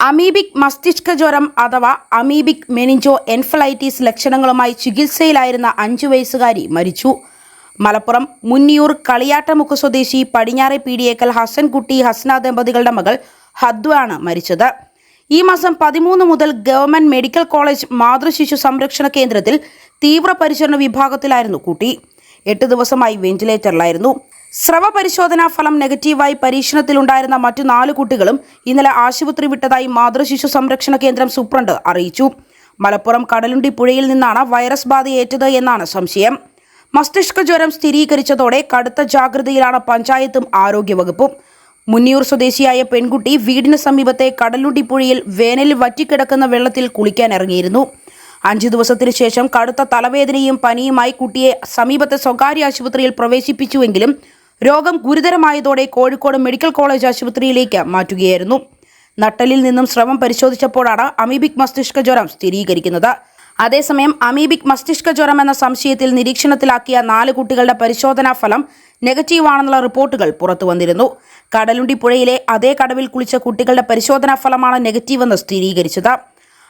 Amoebic മസ്തിഷ്ക ജ്വരം അഥവാ അമീബിക് മെനിഞ്ചോ എൻഫലൈറ്റിസ് ലക്ഷണങ്ങളുമായി ചികിത്സയിലായിരുന്ന അഞ്ചു വയസ്സുകാരി മരിച്ചു. മലപ്പുറം മുന്നിയൂർ കളിയാട്ടമുക്ക് സ്വദേശി പടിഞ്ഞാറെ പീടിയേക്കൽ ഹസൻകുട്ടി ഹസ്ന ദമ്പതികളുടെ മകൾ ഹദ്വ ആണ് മരിച്ചത്. ഈ മാസം പതിമൂന്ന് മുതൽ ഗവൺമെന്റ് മെഡിക്കൽ കോളേജ് മാതൃശിശു സംരക്ഷണ കേന്ദ്രത്തിൽ തീവ്രപരിചരണ വിഭാഗത്തിലായിരുന്നു കുട്ടി. എട്ട് ദിവസമായി വെന്റിലേറ്ററിലായിരുന്നു. സ്രവ പരിശോധനാ ഫലം നെഗറ്റീവായി പരീക്ഷണത്തിലുണ്ടായിരുന്ന മറ്റു നാല് കുട്ടികളും ഇന്നലെ ആശുപത്രി വിട്ടതായി മാതൃശിശു സംരക്ഷണ കേന്ദ്രം സൂപ്രണ്ട് അറിയിച്ചു. മലപ്പുറം കടലുണ്ടി പുഴയിൽ നിന്നാണ് വൈറസ് ബാധയേറ്റത് എന്നാണ് സംശയം. മസ്തിഷ്ക ജ്വരം സ്ഥിരീകരിച്ചതോടെ കടുത്ത ജാഗ്രതയിലാണ് പഞ്ചായത്തും ആരോഗ്യവകുപ്പും. മുന്നിയൂർ സ്വദേശിയായ പെൺകുട്ടി വീടിന് സമീപത്തെ കടലുണ്ടി പുഴയിൽ വേനലിൽ വറ്റിക്കിടക്കുന്ന വെള്ളത്തിൽ കുളിക്കാൻ ഇറങ്ങിയിരുന്നു. അഞ്ചു ദിവസത്തിനു ശേഷം കടുത്ത തലവേദനയും പനിയുമായി കുട്ടിയെ സമീപത്തെ സ്വകാര്യ ആശുപത്രിയിൽ പ്രവേശിപ്പിച്ചുവെങ്കിലും രോഗം ഗുരുതരമായതോടെ കോഴിക്കോട് മെഡിക്കൽ കോളേജ് ആശുപത്രിയിലേക്ക് മാറ്റുകയായിരുന്നു. നട്ടലിൽ നിന്നും സ്രവം പരിശോധിച്ചപ്പോഴാണ് അമീബിക് മസ്തിഷ്ക ജ്വരം സ്ഥിരീകരിക്കുന്നത്. അതേസമയം അമീബിക് മസ്തിഷ്ക ജ്വരം എന്ന സംശയത്തിൽ നിരീക്ഷണത്തിലാക്കിയ നാല് കുട്ടികളുടെ പരിശോധനാ ഫലം നെഗറ്റീവാണെന്നുള്ള റിപ്പോർട്ടുകൾ പുറത്തു വന്നിരുന്നു. കടലുണ്ടി പുഴയിലെ അതേ കടവിൽ കുളിച്ച കുട്ടികളുടെ പരിശോധനാ ഫലമാണ് നെഗറ്റീവെന്ന് സ്ഥിരീകരിച്ചത്.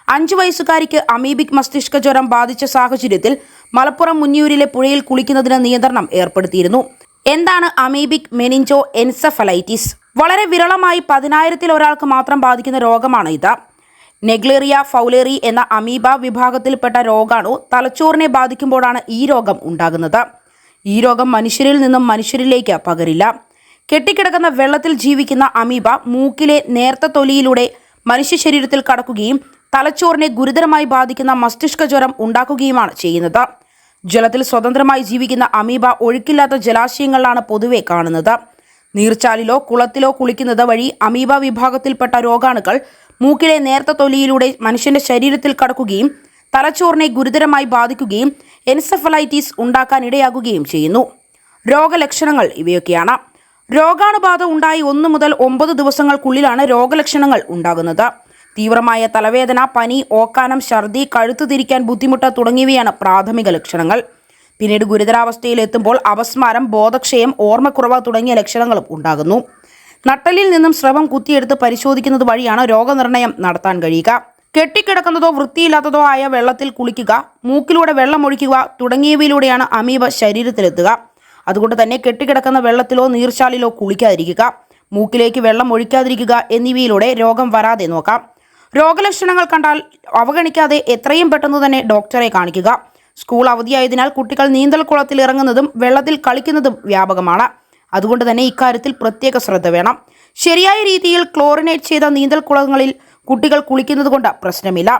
അഞ്ചു വയസ്സുകാരിക്ക് അമീബിക് മസ്തിഷ്ക ജ്വരം ബാധിച്ച സാഹചര്യത്തിൽ മലപ്പുറം മുന്നിയൂരിലെ പുഴയിൽ കുളിക്കുന്നതിന് നിയന്ത്രണം ഏർപ്പെടുത്തിയിരുന്നു. എന്താണ് അമീബിക് മെനിഞ്ചോ എൻസഫലൈറ്റിസ്? വളരെ വിരളമായി പതിനായിരത്തിൽ ഒരാൾക്ക് മാത്രം ബാധിക്കുന്ന രോഗമാണ് ഇത്. നെഗ്ലേറിയ ഫൗലേറി എന്ന അമീബ വിഭാഗത്തിൽപ്പെട്ട രോഗാണു തലച്ചോറിനെ ബാധിക്കുമ്പോഴാണ് ഈ രോഗം ഉണ്ടാകുന്നത്. ഈ രോഗം മനുഷ്യരിൽ നിന്നും മനുഷ്യരിലേക്ക് പകരില്ല. കെട്ടിക്കിടക്കുന്ന വെള്ളത്തിൽ ജീവിക്കുന്ന അമീബ മൂക്കിലെ നേർത്ത തൊലിയിലൂടെ മനുഷ്യ ശരീരത്തിൽ കടക്കുകയും തലച്ചോറിനെ ഗുരുതരമായി ബാധിക്കുന്ന മസ്തിഷ്ക ജ്വരം ഉണ്ടാക്കുകയുമാണ് ചെയ്യുന്നത്. ജലത്തിൽ സ്വതന്ത്രമായി ജീവിക്കുന്ന അമീബ ഒഴുക്കില്ലാത്ത ജലാശയങ്ങളിലാണ് പൊതുവെ കാണുന്നത്. നീർച്ചാലിലോ കുളത്തിലോ കുളിക്കുന്നത് വഴി അമീബ വിഭാഗത്തിൽപ്പെട്ട രോഗാണുക്കൾ മൂക്കിലെ നേർത്ത തൊലിയിലൂടെ മനുഷ്യന്റെ ശരീരത്തിൽ കടക്കുകയും തലച്ചോറിനെ ഗുരുതരമായി ബാധിക്കുകയും എൻസെഫലൈറ്റിസ് ഉണ്ടാക്കാൻ ഇടയാകുകയും ചെയ്യുന്നു. രോഗലക്ഷണങ്ങൾ ഇവയൊക്കെയാണ്. രോഗാണുബാധ ഉണ്ടായി ഒന്ന് മുതൽ ഒമ്പത് ദിവസങ്ങൾക്കുള്ളിലാണ് രോഗലക്ഷണങ്ങൾ ഉണ്ടാകുന്നത്. തീവ്രമായ തലവേദന പനി ഓക്കാനം ഛർദി കഴുത്തു തിരിക്കാൻ ബുദ്ധിമുട്ട് തുടങ്ങിയവയാണ് പ്രാഥമിക ലക്ഷണങ്ങൾ. പിന്നീട് ഗുരുതരാവസ്ഥയിൽ എത്തുമ്പോൾ അപസ്മാരം ബോധക്ഷയം ഓർമ്മക്കുറവ് തുടങ്ങിയ ലക്ഷണങ്ങളും ഉണ്ടാകുന്നു. നട്ടലിൽ നിന്നും സ്രവം കുത്തിയെടുത്ത് പരിശോധിക്കുന്നത് വഴിയാണ് രോഗനിർണയം നടത്താൻ കഴിയുക. കെട്ടിക്കിടക്കുന്നതോ വൃത്തിയില്ലാത്തതോ ആയ വെള്ളത്തിൽ കുളിക്കുക മൂക്കിലൂടെ വെള്ളം ഒഴിക്കുക തുടങ്ങിയവയിലൂടെയാണ് അമീബ ശരീരത്തിലെത്തുക. അതുകൊണ്ട് തന്നെ കെട്ടിക്കിടക്കുന്ന വെള്ളത്തിലോ നീർച്ചാലിലോ കുളിക്കാതിരിക്കുക. മൂക്കിലേക്ക് വെള്ളം ഒഴിക്കാതിരിക്കുക എന്നിവയിലൂടെ രോഗം വരാതെ നോക്കാം. രോഗലക്ഷണങ്ങൾ കണ്ടാൽ അവഗണിക്കാതെ എത്രയും പെട്ടെന്ന് തന്നെ ഡോക്ടറെ കാണിക്കുക. സ്കൂൾ അവധിയായതിനാൽ കുട്ടികൾ നീന്തൽ കുളത്തിൽ ഇറങ്ങുന്നതും വെള്ളത്തിൽ കളിക്കുന്നതും വ്യാപകമാണ്. അതുകൊണ്ട് തന്നെ ഇക്കാര്യത്തിൽ പ്രത്യേക ശ്രദ്ധ വേണം. ശരിയായ രീതിയിൽ ക്ലോറിനേറ്റ് ചെയ്ത നീന്തൽ കുളങ്ങളിൽ കുട്ടികൾ കുളിക്കുന്നത് കൊണ്ട് പ്രശ്നമില്ല.